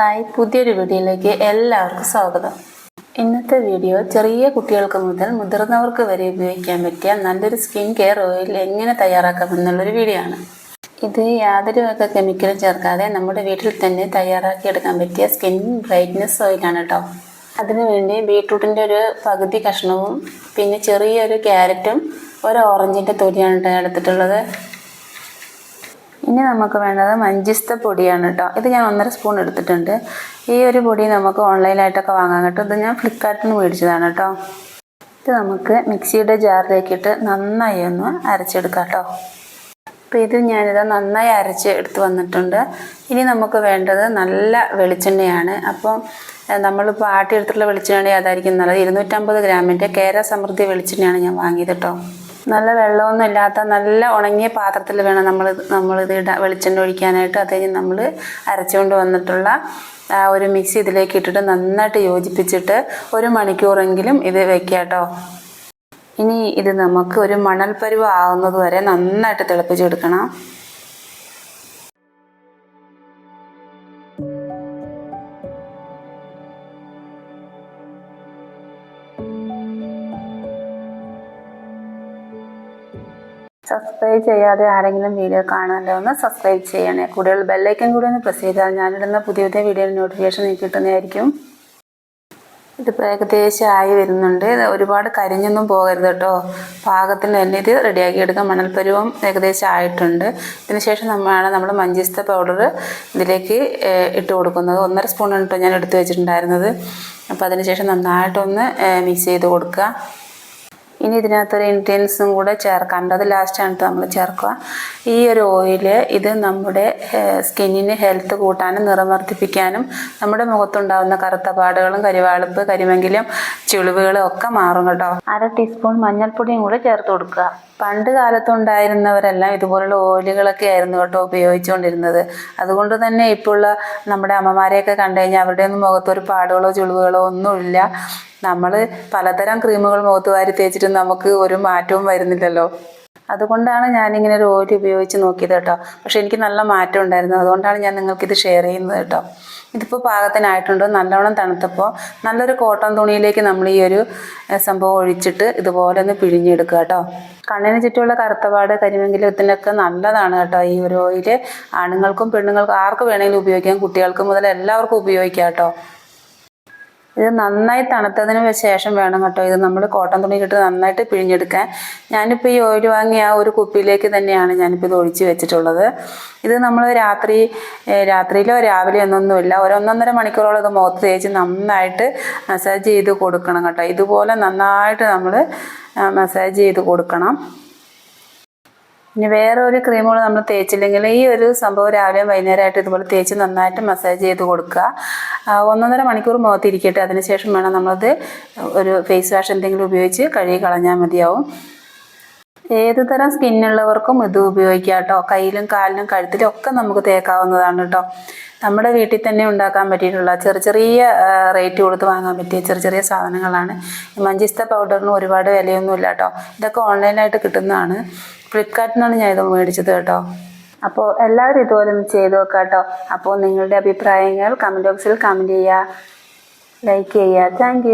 Hi പുതിയൊരു വീഡിയോയിലേക്ക് എല്ലാവർക്കും സ്വാഗതം. ഇന്നത്തെ വീഡിയോ ചെറിയ കുട്ടികൾക്ക് മുതൽ മുതിർന്നവർക്ക് വരെ ഉപയോഗിക്കാൻ പറ്റിയ നല്ലൊരു സ്കിൻ കെയർ ഓയിൽ എങ്ങനെ തയ്യാറാക്കാം എന്നുള്ളൊരു വീഡിയോ ആണ്. ഇത് യാതൊരു വക കെമിക്കലും ചേർക്കാതെ നമ്മുടെ വീട്ടിൽ തന്നെ തയ്യാറാക്കിയെടുക്കാൻ പറ്റിയ സ്കിൻ ബ്രൈറ്റ്നസ് ഓയിലാണ് കേട്ടോ അതിനുവേണ്ടി ബീട്രൂട്ടിന്റെ ഒരു പകുതി കഷ്ണവും പിന്നെ ചെറിയൊരു ക്യാരറ്റും ഒരു ഓറഞ്ചിന്റെ തൊലിയാണ് എടുത്തിട്ടുള്ളത്. ഇനി നമുക്ക് വേണ്ടത് മഞ്ചിസ്ത പൊടിയാണ് കേട്ടോ ഇത് ഞാൻ ഒന്നര സ്പൂൺ എടുത്തിട്ടുണ്ട്. ഈ ഒരു പൊടി നമുക്ക് ഓൺലൈനായിട്ടൊക്കെ വാങ്ങാൻ കേട്ടോ. ഇത് ഞാൻ ഫ്ലിപ്കാർട്ടിൽ നിന്ന് മേടിച്ചതാണ് കേട്ടോ ഇത് നമുക്ക് മിക്സിയുടെ ജാറിലേക്കിട്ട് നന്നായി ഒന്ന് അരച്ചെടുക്കാം കേട്ടോ അപ്പോൾ ഇത് ഞാനിത് നന്നായി അരച്ച് എടുത്ത് വന്നിട്ടുണ്ട്. ഇനി നമുക്ക് വേണ്ടത് നല്ല വെളിച്ചെണ്ണയാണ്. അപ്പം നമ്മളിപ്പോൾ ആട്ടിയെടുത്തിട്ടുള്ള വെളിച്ചെണ്ണ അതായിരിക്കും നല്ലത്. ഇരുന്നൂറ്റമ്പത് ഗ്രാമിന്റെ കേര സമൃദ്ധി വെളിച്ചെണ്ണയാണ് ഞാൻ വാങ്ങിയത് കേട്ടോ നല്ല വെള്ളമൊന്നും ഇല്ലാത്ത നല്ല ഉണങ്ങിയ പാത്രത്തിൽ വേണം നമ്മൾ നമ്മളിത് ഇടാൻ വെളിച്ചെണ്ണ ഒഴിക്കാനായിട്ട്. അത് കഴിഞ്ഞ് നമ്മൾ അരച്ചുകൊണ്ട് വന്നിട്ടുള്ള ആ ഒരു മിക്സി ഇതിലേക്ക് ഇട്ടിട്ട് നന്നായിട്ട് യോജിപ്പിച്ചിട്ട് ഒരു മണിക്കൂറെങ്കിലും ഇത് വെക്കുക കേട്ടോ. ഇനി ഇത് നമുക്ക് ഒരു മണൽപ്പരുവ് പരുവ ആവുന്നത് വരെ നന്നായിട്ട് തിളപ്പിച്ചെടുക്കണം. സബ്സ്ക്രൈബ് ചെയ്യാതെ ആരെങ്കിലും വീഡിയോ കാണാമല്ലോ ഒന്ന് സബ്സ്ക്രൈബ് ചെയ്യണേ. കൂടുതൽ ബെല്ലൈക്കൻ കൂടി ഒന്ന് പ്രസ് ചെയ്താൽ ഞാനിടുന്ന പുതിയ പുതിയ വീഡിയോ നോട്ടിഫിക്കേഷൻ നിങ്ങൾക്ക് കിട്ടുന്നതായിരിക്കും. ഇതിപ്പോൾ ഏകദേശം ആയി വരുന്നുണ്ട്. ഒരുപാട് കരിഞ്ഞൊന്നും പോകരുത് കേട്ടോ. പാകത്തിന് തന്നെ ഇത് റെഡിയാക്കി എടുക്കാം. മണൽപ്പരുവം ഏകദേശം ആയിട്ടുണ്ട്. ഇതിനുശേഷം നമ്മളാണ് നമ്മൾ മഞ്ചിസ്ത പൗഡർ ഇതിലേക്ക് ഇട്ട് കൊടുക്കുന്നത്. ഒന്നര സ്പൂണാണ് കേട്ടോ ഞാൻ എടുത്തു വെച്ചിട്ടുണ്ടായിരുന്നത്. അപ്പോൾ അതിനുശേഷം നന്നായിട്ടൊന്ന് മിക്സ് ചെയ്ത് കൊടുക്കുക. ഇനി ഇതിനകത്തൊരു ഇൻഗ്രീഡിയൻസും കൂടെ ചേർക്കാനുണ്ട് അത് ലാസ്റ്റാണ് നമ്മൾ ചേർക്കുക. ഈ ഒരു ഓയിൽ ഇത് നമ്മുടെ സ്കിന്നിന് ഹെൽത്ത് കൂട്ടാനും നിറം വർദ്ധിപ്പിക്കാനും നമ്മുടെ മുഖത്തുണ്ടാകുന്ന കറുത്ത പാടുകളും കരിവാളിപ്പ് കരിമെങ്കിലും ചുളിവുകളും ഒക്കെ മാറും കേട്ടോ. അര ടീസ്പൂൺ മഞ്ഞൾപ്പൊടിയും കൂടെ ചേർത്ത് കൊടുക്കുക. പണ്ട് കാലത്തുണ്ടായിരുന്നവരെല്ലാം ഇതുപോലുള്ള ഓയിലുകളൊക്കെ ആയിരുന്നു കേട്ടോ ഉപയോഗിച്ചുകൊണ്ടിരുന്നത്. അതുകൊണ്ട് തന്നെ ഇപ്പോഴുള്ള നമ്മുടെ അമ്മമാരെയൊക്കെ കണ്ടു കഴിഞ്ഞാൽ അവരുടെ ഒന്നും മുഖത്തൊരു പാടുകളോ ചുളിവുകളോ ഒന്നുമില്ല. നമ്മൾ പലതരം ക്രീമുകൾ മുഖത്ത് വാരി തേച്ചിട്ട് നമുക്ക് ഒരു മാറ്റവും വരുന്നില്ലല്ലോ. അതുകൊണ്ടാണ് ഞാനിങ്ങനെ ഒരു ഓയിൽ ഉപയോഗിച്ച് നോക്കിയത് കേട്ടോ. പക്ഷെ എനിക്ക് നല്ല മാറ്റം ഉണ്ടായിരുന്നു. അതുകൊണ്ടാണ് ഞാൻ നിങ്ങൾക്കിത് ഷെയർ ചെയ്യുന്നത് കേട്ടോ. ഇതിപ്പോൾ പാകത്തിനായിട്ടുണ്ട്. നല്ലോണം തണുത്തപ്പോൾ നല്ലൊരു കോട്ടൺ തുണിയിലേക്ക് നമ്മൾ ഈ ഒരു സംഭവം ഒഴിച്ചിട്ട് ഇതുപോലെ ഒന്ന് പിഴിഞ്ഞെടുക്കുക കേട്ടോ. കണ്ണിന് ചുറ്റുമുള്ള കറുത്തപാട് കരിമെങ്കിലത്തിനൊക്കെ നല്ലതാണ് കേട്ടോ ഈ ഒരു ഓയിൽ ആണുങ്ങൾക്കും പെണ്ണുങ്ങൾക്കും ആർക്ക് വേണമെങ്കിലും ഉപയോഗിക്കാം. കുട്ടികൾക്കും മുതൽ എല്ലാവർക്കും ഉപയോഗിക്കാം കേട്ടോ. ഇത് നന്നായി തണുത്തതിന് ശേഷം വേണം കേട്ടോ ഇത് നമ്മൾ കോട്ടൺ തുണിയിലിട്ട് നന്നായിട്ട് പിഴിഞ്ഞെടുക്കാൻ. ഞാനിപ്പോൾ ഈ ഓയിൽ വാങ്ങിയ ആ ഒരു കുപ്പിയിലേക്ക് തന്നെയാണ് ഞാനിപ്പോൾ ഇത് ഒഴിച്ച് വെച്ചിട്ടുള്ളത്. ഇത് നമ്മൾ രാത്രി രാത്രിയിലോ രാവിലെ ഒന്നൊന്നുമില്ല. ഒരു ഒന്നൊന്നര മണിക്കൂറോളം ഇത് മുഖത്ത് തേച്ച് നന്നായിട്ട് മസാജ് ചെയ്ത് കൊടുക്കണം കേട്ടോ. ഇതുപോലെ നന്നായിട്ട് നമ്മൾ മസാജ് ചെയ്ത് കൊടുക്കണം. ഇനി വേറെ ഒരു ക്രീമുകൾ നമ്മൾ തേച്ചില്ലെങ്കിൽ ഈ ഒരു സംഭവം രാവിലെയും വൈകുന്നേരമായിട്ട് ഇതുപോലെ തേച്ച് നന്നായിട്ട് മസാജ് ചെയ്ത് കൊടുക്കുക. ഒന്നൊന്നര മണിക്കൂർ മുഖത്ത് ഇരിക്കട്ടെ. അതിനുശേഷം വേണം നമ്മളത് ഒരു ഫേസ് വാഷ് എന്തെങ്കിലും ഉപയോഗിച്ച് കഴുകി കളഞ്ഞാൽ മതിയാവും. ഏത് തരം സ്കിന്നുള്ളവർക്കും ഇത് ഉപയോഗിക്കാം കേട്ടോ. കയ്യിലും കാലിലും കഴുത്തിലും ഒക്കെ നമുക്ക് തേക്കാവുന്നതാണ് കേട്ടോ. നമ്മുടെ വീട്ടിൽ തന്നെ ഉണ്ടാക്കാൻ പറ്റിയിട്ടുള്ള ചെറിയ ചെറിയ റേറ്റ് കൊടുത്ത് വാങ്ങാൻ പറ്റിയ ചെറിയ ചെറിയ സാധനങ്ങളാണ്. മഞ്ചിസ്ത പൗഡറിന് ഒരുപാട് വിലയൊന്നും ഇല്ല കേട്ടോ ഇതൊക്കെ ഓൺലൈനായിട്ട് കിട്ടുന്നതാണ്. ഫ്ലിപ്കാർട്ടിൽ നിന്നാണ് ഞാൻ ഇത് മേടിച്ചത് കേട്ടോ. അപ്പോൾ എല്ലാവരും ഇതുപോലെ ഒന്ന് ചെയ്ത് നോക്കാം കേട്ടോ അപ്പോൾ നിങ്ങളുടെ അഭിപ്രായങ്ങൾ കമന്റ് ബോക്സിൽ കമന്റ് ചെയ്യുക ലൈക്ക് ചെയ്യുക താങ്ക്